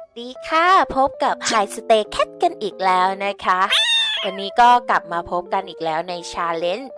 สดีค่ะ พบกับไฮสเตย์แคทกันอีกแล้วนะคะ วันนี้ก็กลับมาพบกันอีกแล้วในชาเลนจ์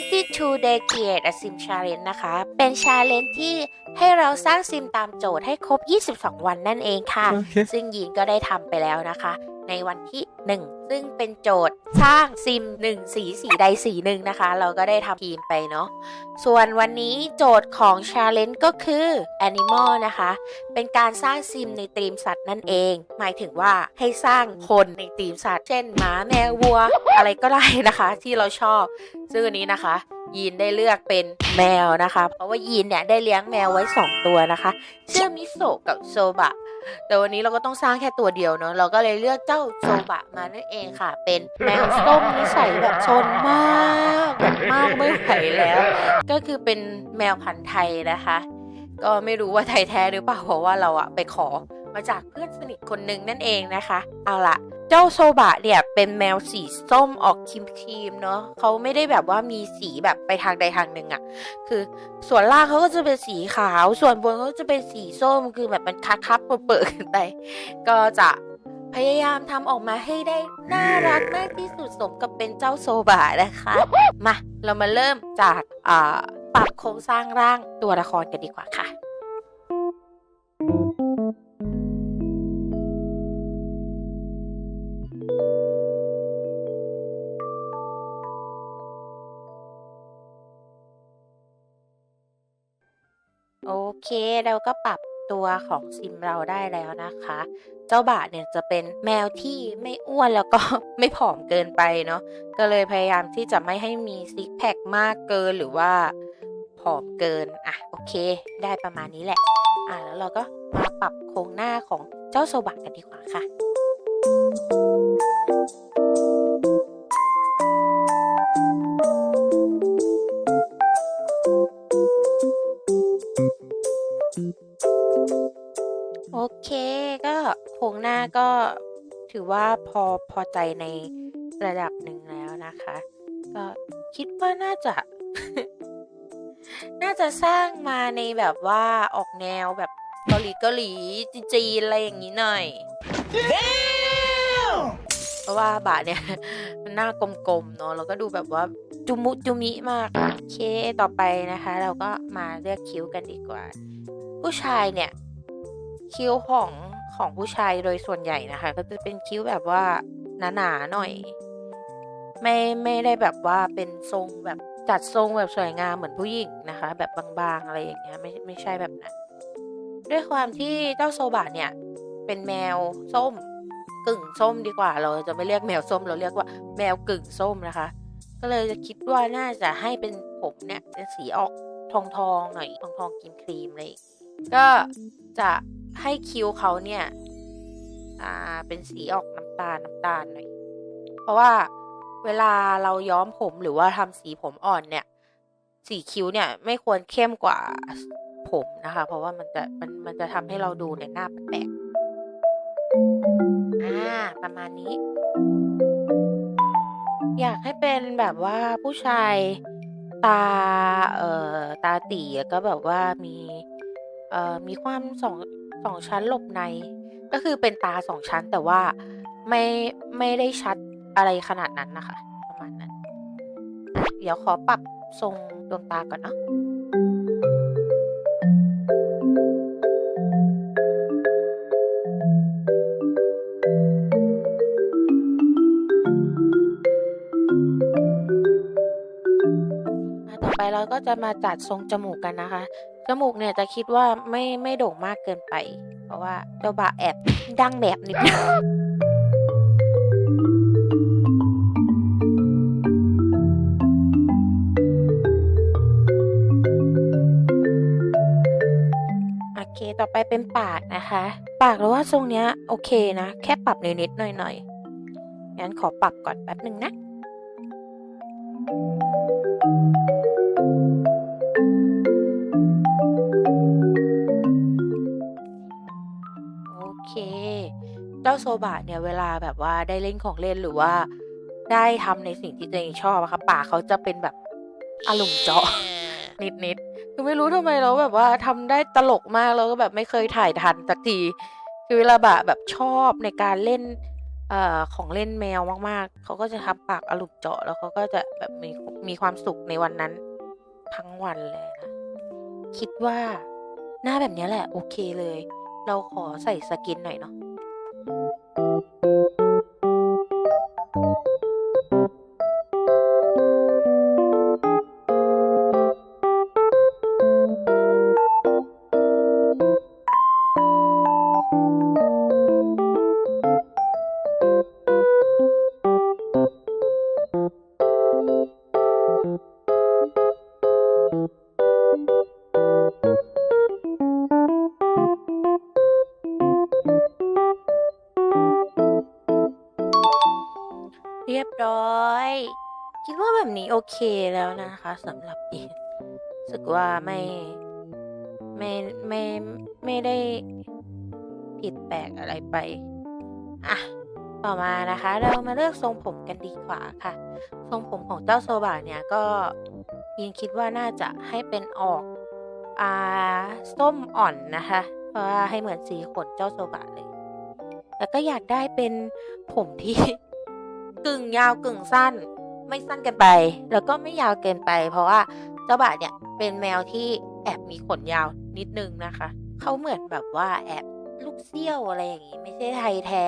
22 Day Create a Sim Challenge นะคะ เป็นชาเลนจ์ที่ ให้เราสร้างซิมตามโจทย์ให้ครบ 22 วันนั่นเองค่ะโอเคซึ่งยีนก็ได้ทำไปแล้วนะคะ ในวันที่ 1 ซึ่งเป็นโจทย์สร้างซิม 1 สีสีใดสีหนึ่งนะคะ เราก็ได้ทำทีมไปเนาะ ส่วนวันนี้โจทย์ของ Challenge ก็คือ Animal นะคะ เป็นการสร้างซิมในธีมสัตว์นั่นเอง หมายถึงว่าให้สร้างคนในธีมสัตว์ เช่นหมาแมววัว อะไรก็ได้นะคะ ที่เราชอบ ซึ่งวันนี้นะคะ ยีนได้เลือกเป็นแมวนะคะ เพราะว่ายีนเนี่ยได้เลี้ยงแมวไว้ 2 ตัวนะคะชื่อมิโซะกับโซบะ แต่วันนี้เราก็ต้องสร้างแค่ตัวเดียวเนาะเราก็เลยเลือกเจ้าโซบะมานั่นเองค่ะ เป็นแมวส้มนิสัยแบบชนมากแบบมากไม่ไหวแล้ว ก็คือเป็นแมวพันธุ์ไทยนะคะ ก็ไม่รู้ว่าไทยแท้หรือเปล่าเพราะว่าเราอะไปขอมาจากเพื่อนสนิทคนหนึ่งนั่นเองนะคะ เอาละ เจ้าโซบะเนี่ยเป็นแมวสีส้มออกครีมๆเนาะเขาไม่ได้แบบว่ามีสีแบบไปทางใดทางหนึ่งอะคือส่วนล่างเขาก็จะเป็นสีขาว ส่วนบนเขาจะเป็นสีส้มคือแบบมันคับคับเปิดๆกันไป ก็จะพยายามทำออกมาให้ได้น่ารักมากที่สุดสมกับเป็นเจ้าโซบะนะคะ มา เรามาเริ่มจากปรับโครงสร้างร่างตัวละครกันดีกว่าค่ะ เค เราก็ปรับตัวของซิมเราได้แล้วนะคะ เจ้าบะเนี่ยจะเป็นแมวที่ไม่อ้วนแล้วก็ไม่ผอมเกินไปเนาะก็เลยพยายามที่จะไม่ให้มีซิกแพคมากเกินหรือว่าผอมเกินอะโอเค ได้ประมาณนี้แหละ อะแล้วเราก็มาปรับโครงหน้าของเจ้าโซบะกันดีกว่าค่ะ ถือว่าพอพอใจในระดับหนึ่งแล้วนะคะ ก็คิดว่าน่าจะ น่าจะสร้างมาในแบบว่าออกแนวแบบเกาหลีเกาหลีจีนๆอะไรอย่างนี้หน่อยเพราะว่าบาทเนี่ย มันหน้ากลมๆเนาะแล้วก็ดูแบบว่าจุมุจุมิมากโอเคต่อไปนะคะ เราก็มาเลือกคิ้วกันดีกว่า ผู้ชายเนี่ย คิ้วของ ของผู้ชายโดยส่วนใหญ่นะคะ ก็จะเป็นคิ้วแบบว่าหนาๆหน่อย ไม่ไม่ได้แบบว่าเป็นทรงแบบจัดทรงแบบสวยงามเหมือนผู้หญิงนะคะ แบบบางๆอะไรอย่างเงี้ยไม่ไม่ใช่แบบนั้นด้วยความที่เจ้าโซบะเนี่ย เป็นแมวส้ม กึ่งส้มดีกว่า เราจะไม่เรียกแมวส้มเราเรียกว่าแมวกึ่งส้มนะคะ ก็เลยจะคิดว่าน่าจะให้เป็นผมเนี่ยเป็นสีออกทองทองๆหน่อยทองทองๆกินครีมอะไรอย่างเลยก็จะ ให้คิ้วเขาเนี่ย อ่า เป็นสีออกน้ำตาลน้ำตาลหน่อย เพราะว่าเวลาเราย้อมผมหรือว่าทำสีผมอ่อนเนี่ย สีคิ้วเนี่ย ไม่ควรเข้มกว่าผมนะคะ เพราะว่ามันจะมันมันจะทำให้เราดูในยหน้าแปลกอ่าประมาณนี้ อยากให้เป็นแบบว่าผู้ชายตา เอ่อ ตาตีแล้วก็แบบว่ามี เอ่อ มีความสอง สองชั้นหลบใน ก็คือเป็นตาสองชั้นแต่ว่าไม่ไม่ได้ชัดอะไรขนาดนั้นนะคะ ประมาณนั้น เดี๋ยวขอปรับทรงดวงตาก่อนเนาะอะต่อไปเราก็จะมาจัดทรงจมูกกันนะคะ จมูกเนี่ยจะคิดว่าไม่ไม่โด่งมากเกินไป เพราะว่าเจ้าบาแอบดังแบบนิดนึงโอเคต่อไปเป็นปากนะคะ ปากเราว่าทรงเนี้ยโอเคนะ แค่ปรับนิดๆหน่อยๆ งั้นขอปรับก่อนแป๊บหนึ่งนะาโซบะเนี่ยเวลาแบบว่าได้เล่นของเล่นหรือว่า ได้ทำในสิ่งที่ตัวเองชอบอะค่ะปากเขาจะเป็นแบบอารมณ์เจาะนิดๆคือไม่รู้ทำไมเราแบบว่าทำได้ตลกมากแล้วก็แบบไม่เคยถ่ายทันสักที คือระบะแบบชอบในการเล่นเอ่อของเล่นแมวมากๆ เขาก็จะทำปากอลุกเจาะแล้วเขาก็จะแบบมีมีความสุขในวันนั้นทั้งวันเลยนะคิดว่าหน้าแบบเนี้ยแหละ โอเคเลย เราขอใส่สกินหน่อยเนาะ เโอเคแล้วนะคะสำหรับอีนรู้สึกว่าไม่ไม่ไม่ไม่ได้ผิดแปลกอะไรไป อะ ต่อมานะคะ เรามาเลือกทรงผมกันดีกว่าค่ะ ทรงผมของเจ้าโซบะเนี่ยก็ยินคิดว่าน่าจะให้เป็นออกอ่าส้มอ่อนนะคะ เพราะว่าให้เหมือนสีขนเจ้าโซบะเลย แล้วก็อยากได้เป็นผมที่ กึ่งยาวกึ่งสั้น ไม่สั้นเกินไป แล้วก็ไม่ยาวเกินไป เพราะว่าเจ้าบะเนี่ยเป็นแมวที่แอบมีขนยาวนิดนึงนะคะ เขาเหมือนแบบว่าแอบลูกเสี้ยวอะไรอย่างนี้ ไม่ใช่ไทยแท้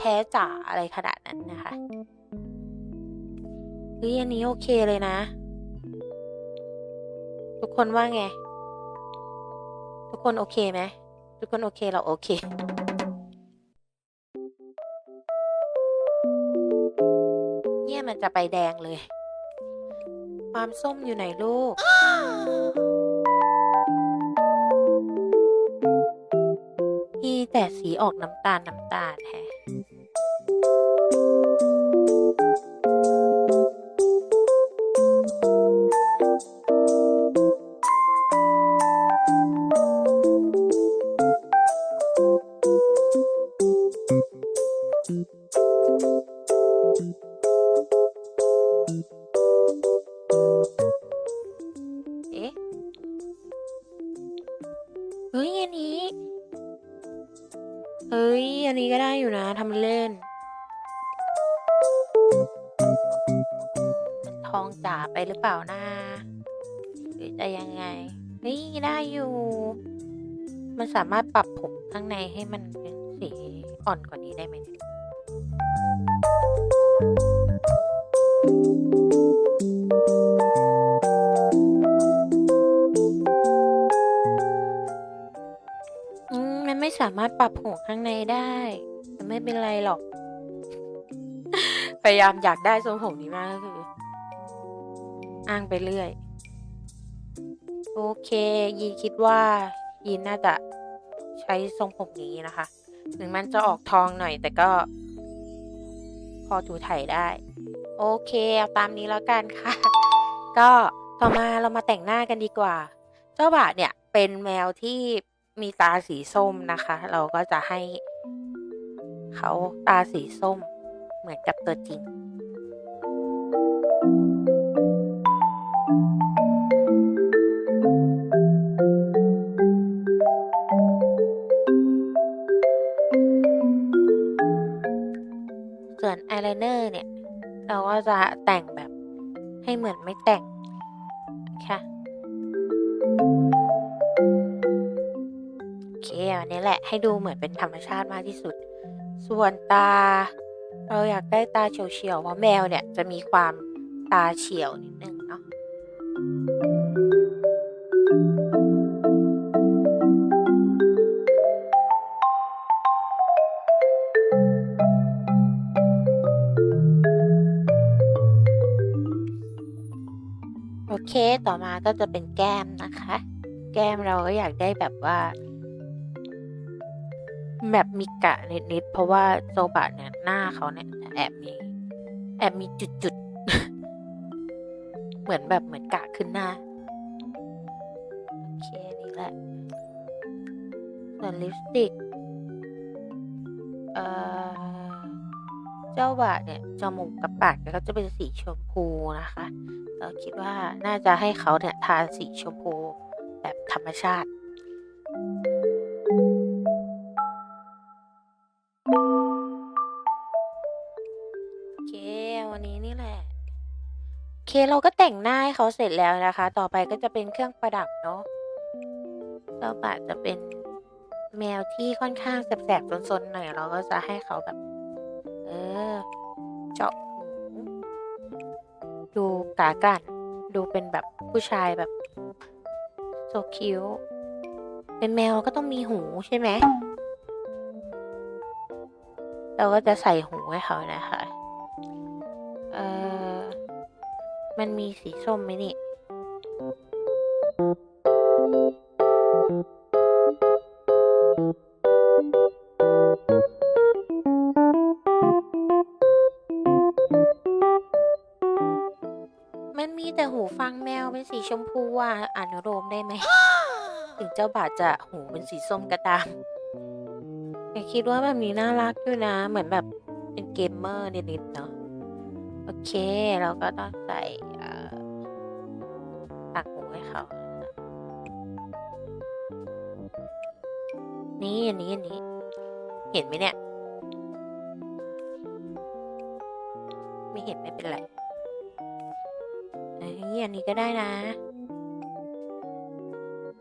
แท้จ๋าอะไรขนาดนั้นนะคะเฮ้ยอันนี้โอเคเลยนะ ทุกคนว่าไง ทุกคนโอเคไหมทุกคนโอเคเราโอเค มันจะไปแดงเลย ความส้มอยู่ไหนลูก พี่แต่สีออกน้ำตาลน้ำตาลแฮะ มันสามารถปรับผมข้างในให้มันเป็นสีอ่อนกว่านี้ได้ไหมเนี่ยมันไม่สามารถปรับผมข้างในได้แต่ไม่เป็นไรหรอก พยายามอยากได้ทรงผมนี้มากก็คือ อ้างไปเรื่อย โอเค ยีคิดว่า ยีนน่าจะใช้ทรงผมนี้นะคะ ถึงมันจะออกทองหน่อยแต่ก็ พอถูถ่ายได้ โอเคเอาตามนี้แล้วกันค่ะ ก็ต่อมาเรามาแต่งหน้ากันดีกว่า เจ้าบะเนี่ยเป็นแมวที่มีตาสีส้มนะคะ เราก็จะให้เขาตาสีส้มเหมือนกับตัวจริง เนอร์เนี่ย เราก็จะแต่งแบบให้เหมือนไม่แต่งค่ะโอเคอันนี้แหละให้ดูเหมือนเป็นธรรมชาติมากที่สุด ส่วนตา เราอยากได้ตาเฉียวๆเพราะแมวเนี่ยจะมีความตาเฉียวนิดนึง ต่อมาก็จะเป็นแก้มนะคะ แก้มเราก็อยากได้แบบว่า แบบมีกะนิดๆเพราะว่าโซบะเนี่ยหน้าเขาเนี่ยแอบมีแอบมีจุดๆ เหมือนแบบเหมือนกะขึ้นหน้า โอเคนี่แหละส่วนลิปสติก เอ่อ เจ้าบ่าเนี่ยจมูกกับปากเขาจะเป็นสีชมพูนะคะ เราคิดว่าน่าจะให้เขาเนี่ยทานสีชมพูแบบธรรมชาติโอเควันนี้นี่แหละโอเคเราก็แต่งหน้าให้เขาเสร็จแล้วนะคะ ต่อไปก็จะเป็นเครื่องประดับเนาะเจ้าบะจะเป็นแมวที่ค่อนข้างแสบๆสนๆหน่อยเราก็จะให้เขาแบบ เจาะหูดูกากัน ดูเป็นแบบผู้ชายแบบโซคิวเป็นแมวก็ต้องมีหูใช่ไหม เราก็จะใส่หูให้เขานะคะ เออมันมีสีส้มไหมนี่ สีชมพูอะอนุโลมได้ไหม ถึงเจ้าบาทจะหูเป็นสีส้มก็ตามแต่คิดว่าแบบนี้น่ารักอยู่นะ เหมือนแบบเป็นเกมเมอร์นิดๆเนาะ โอเค เราก็ต้องใส่เอ่อตักหูให้เขา นี่อันนี้อันนี้ เห็นไหมเนี่ย ไม่เห็นไม่เป็นไร เอ้อันนี้ก็ได้นะ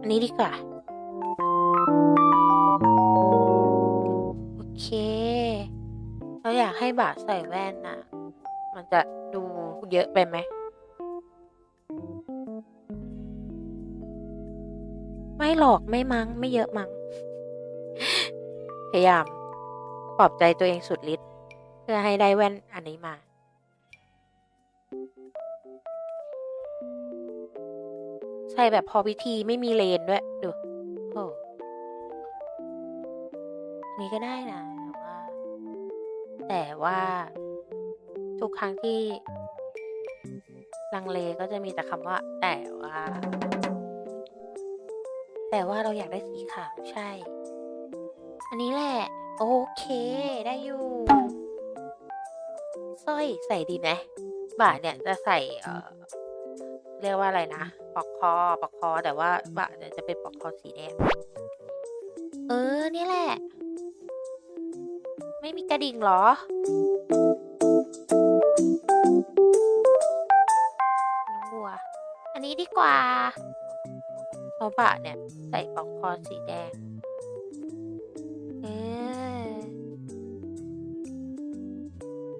อันนี้ดีกว่า โอเค เราอยากให้บาทใส่แว่นนะมันจะดูเยอะไปไหมไม่หรอกไม่มั้งไม่เยอะมั้งพยายามปลอบใจตัวเองสุดฤทธิ์เพื่อให้ได้แว่นอันนี้มา ใส่แบบพอพิธีไม่มีเลนด้วยดูโอ้นนี้ก็ได้นะแต่ว่า แต่ว่า ทุกครั้งที่ลังเลก็จะมีแต่คำว่า แต่ว่า แต่ว่าเราอยากได้สีขาวใช่ อันนี้แหละ โอเค ได้อยู่สร้อยใส่ดีไหมบาทเนี่ยจะใส่เอ่อ เรียกว่าอะไรนะปลอกคอปลอกคอแต่ว่าบาทเนี่ยจะเป็นปลอกคอสีแดงเออนี่แหละ ไม่มีกระดิ่งเหรอ น้องบัว อันนี้ดีกว่าเพราะบะเนี่ย ใส่ปลอกคอสีแดงเออ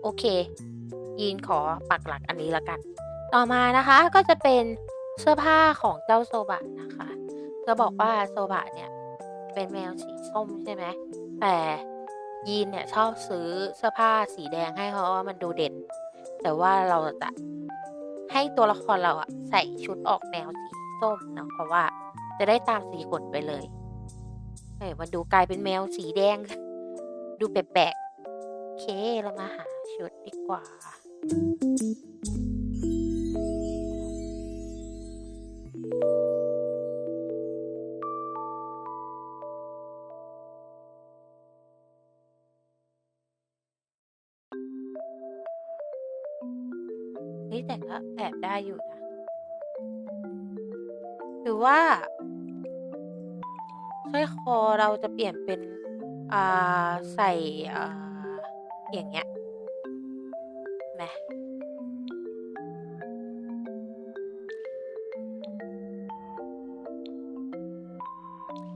โอเค ยีนขอปักหลักอันนี้ละกัน ต่อมานะคะก็จะเป็นเสื้อผ้าของเจ้าโซบะนะคะ จะบอกว่าโซบะเนี่ยเป็นแมวสีส้มใช่ไหมแต่ยีนเนี่ยชอบซื้อเสื้อผ้าสีแดงให้เพราะว่ามันดูเด่น แต่ว่าเราจะให้ตัวละครเราอะใส่ชุดออกแนวสีส้มเนาะเพราะว่าจะได้ตามสีขนไปเลยเฮ้ยมันดูกลายเป็นแมวสีแดง ดูแปลกๆโอเคเรามาหาชุดดีกว่า แต่ก็แอบได้อยู่นะหรือว่าสร้อยคอเราจะเปลี่ยนเป็น อ่า ใส่ อ่า อย่างเงี้ยแหม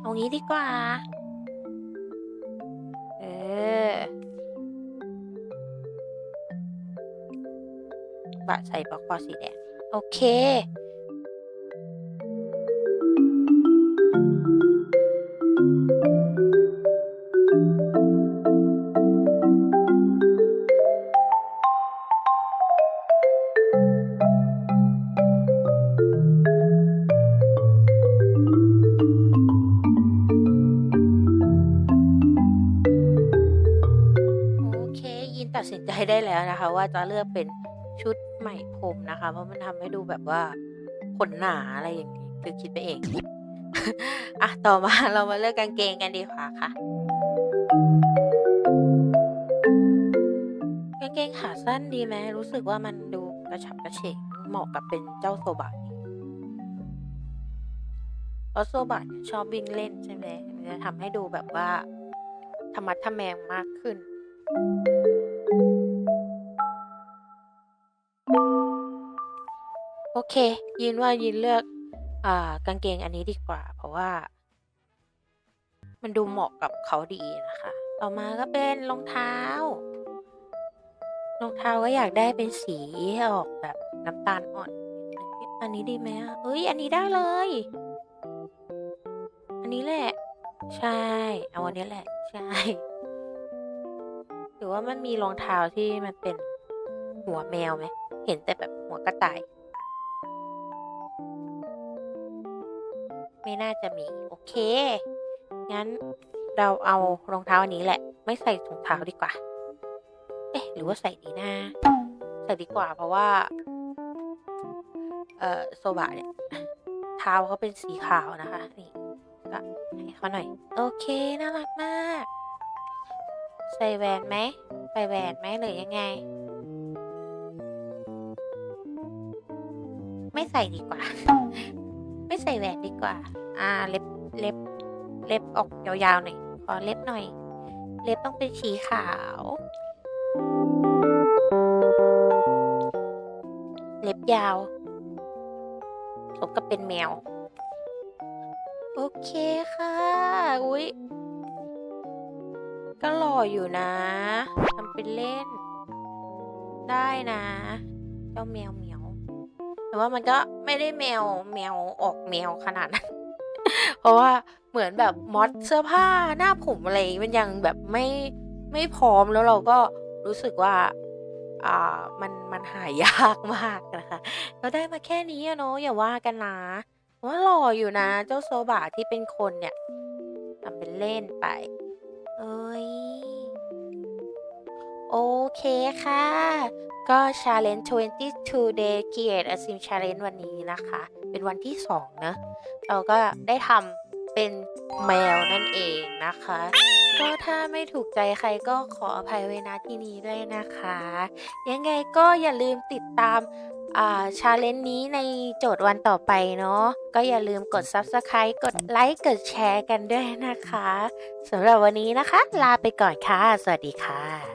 เอางี้ดีกว่าะใส่ปลอกคอสีแดง โอเคโอเคยินตัดสินใจได้แล้วนะคะ ว่าจะเลือกเป็น ชุดไหม่พรมนะคะ เพราะมันทำให้ดูแบบว่าขนหนาอะไรอย่างนี้ คือคิดไปเอง อะ ต่อมาเรามาเลือกกางเกงกันดีกว่าค่ะ กางเกงขาสั้นดีไหมรู้สึกว่ามันดูกระฉับกระเฉงเหมาะกับเป็นเจ้าโซบะเพราะโซบะชอบวิ่งเล่นใช่ไหมมันจะทำให้ดูแบบว่าธรรมัดทะแมงมากขึ้น เค ยินว่ายินเลือกอ่ากางเกงอันนี้ดีกว่า เพราะว่า มันดูเหมาะกับเขาดีนะคะ ต่อมาก็เป็นรองเท้ารองเท้าก็อยากได้เป็นสีออกแบบน้ำตาลอ่อน อันนี้ดีไหมอะเอ้ย อันนี้ได้เลย อันนี้แหละ ใช่ เอาอันนี้แหละ ใช่หรือว่ามันมีรองเท้าที่มันเป็นหัวแมวไหม เห็นแต่แบบหัวกระต่าย ไม่น่าจะมี โอเค งั้นเราเอารองเท้าอันนี้แหละ ไม่ใส่ถุงเท้าดีกว่า เอ๊ะ หรือว่าใส่ดีนะใส่ดีกว่าเพราะว่า เอ่อโซบะเนี่ย เท้าเขาเป็นสีขาวนะคะ นี่ก็ให้เขาหน่อย โอเคน่ารักมาก ใส่แหวนไหมใส่แหวนไหมหรือยังไง ไม่ใส่ดีกว่า ใส่แหวนดีกว่า อ่า เล็บ เล็บ เล็บออกยาวๆหน่อย ขอเล็บหน่อย เล็บต้องเป็นสีขาว เล็บยาวสมกับเป็นแมว โอเคค่ะ อุ๊ย ก็หล่ออยู่นะ ทำเป็นเล่น ได้นะ เจ้าแมวเหมียว แต่ว่ามันก็ไม่ได้แมวแมวออกแมวขนาดนั้น เพราะว่าเหมือนแบบมอดเสื้อผ้าหน้าผมอะไรมันยังแบบไม่ไม่พร้อมแล้วเราก็รู้สึกว่าอ่ามันมันหายากมากนะคะก็ได้มาแค่นี้อะเนาะอย่าว่ากันนะว่าหล่ออยู่นะ เจ้าโซบะที่เป็นคนเนี่ยทำเป็นเล่นไป เอ้ย โอเคค่ะ ก็ Challenge 22 Day Create a Sim Challenge วันนี้นะคะ เป็นวันที่ 2 นะ เราก็ได้ทำเป็นแมวนั่นเองนะคะ ก็ถ้าไม่ถูกใจใครก็ขออภัยไว้ณที่นี้ด้วยนะคะ ยังไงก็อย่าลืมติดตามอ่าชาเลนจ์นี้ในโจทย์วันต่อไปเนาะก็อย่าลืมกด Subscribe กดไลค์กดแชร์กันด้วยนะคะสำหรับวันนี้นะคะ ลาไปก่อนค่ะ สวัสดีค่ะ